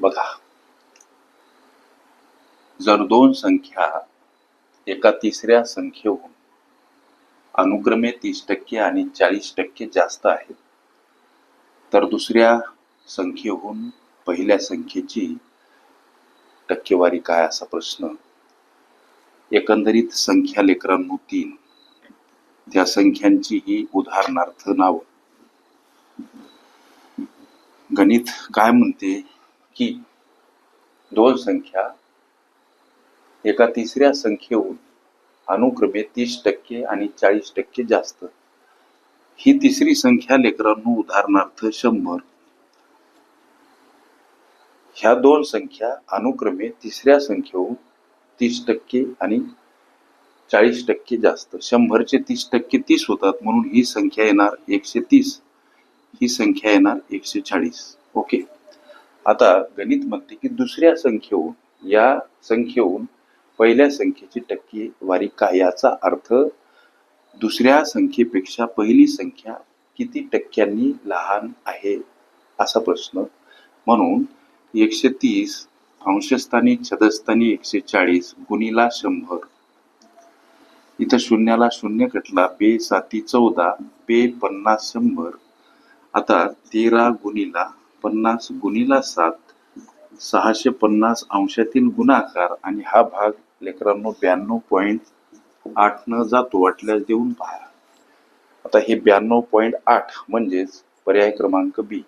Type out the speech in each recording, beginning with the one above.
बघा. जर दोन संख्या एका तिसऱ्या संख्येहून अनुक्रमे तीस टक्के आणि चाळीस टक्के जास्त आहेत तर दुसऱ्या संख्येहून पहिल्या संख्येची टक्केवारी काय असा प्रश्न? एकंदरीत संख्या लेकरांनो तीन. त्या संख्यांची ही उदाहरणार्थ नाव. गणित काय म्हणते? की दोन संख्या एका तिसऱ्या संख्येहून अनुक्रमे तीस टक्के आणि चाळीस टक्के जास्त. ही तिसरी संख्या लेकरांनो उदाहरणार्थ शंभर. ह्या दोन संख्या अनुक्रमे तिसऱ्या संख्येहून तीस टक्के आणि चाळीस टक्के जास्त. शंभरचे तीस टक्के तीस होतात म्हणून ही संख्या येणार एकशे तीस. ही संख्या येणार एकशे चाळीस. ओके. आता गणित म्हणते की दुसऱ्या संख्येहून या संख्येहून पहिल्या संख्येची टक्केवारी काय? याचा अर्थ दुसऱ्या संख्येपेक्षा पहिली संख्या किती टक्क्यांनी लहान आहे? असा प्रश्न. म्हणून एकशे तीस अंशस्थानी छदस्थानी एकशे चाळीस गुणीला शंभर. इथं शून्याला शून्य कटला बे साती चौदा बे पन्नास शंभर. आता तेरा गुणीला पन्नास गुणीला सात सहाशे पन्नास अंशातील गुणाकार आणि हा भाग लेकरांनो ब्याण्णव पॉईंट आठ न जातो वाटल्यास देऊन पहा. आता हे ब्याण्णव पॉईंट आठ म्हणजेच पर्याय क्रमांक बी.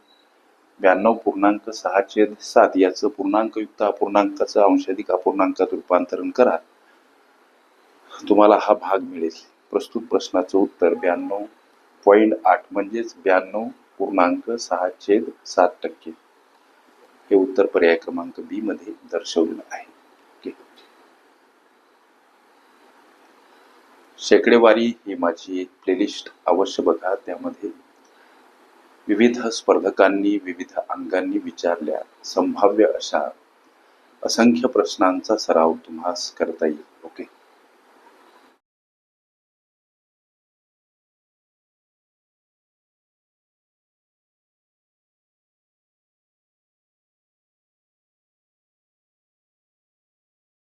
ब्याण्णव पूर्णांक सहाशे सात याचं पूर्णांकयुक्त अपूर्णांकाचं अंशाधिक अपूर्णांकात रूपांतरण करा. तुम्हाला हा भाग मिळेल. प्रस्तुत प्रश्नाचं उत्तर ब्याण्णव पॉईंट आठ म्हणजेच ब्याण्णव पूर्णांक सहा छेद सात टक्के. हे उत्तर पर्याय क्रमांक बी मध्ये दर्शवलेलं आहे. शेकडेवारी ही माझी एक प्लेलिस्ट अवश्य बघा. त्यामध्ये विविध स्पर्धकांनी विविध अंगांनी विचारल्या संभाव्य अशा असंख्य प्रश्नांचा सराव तुम्हास करता येईल. ओके.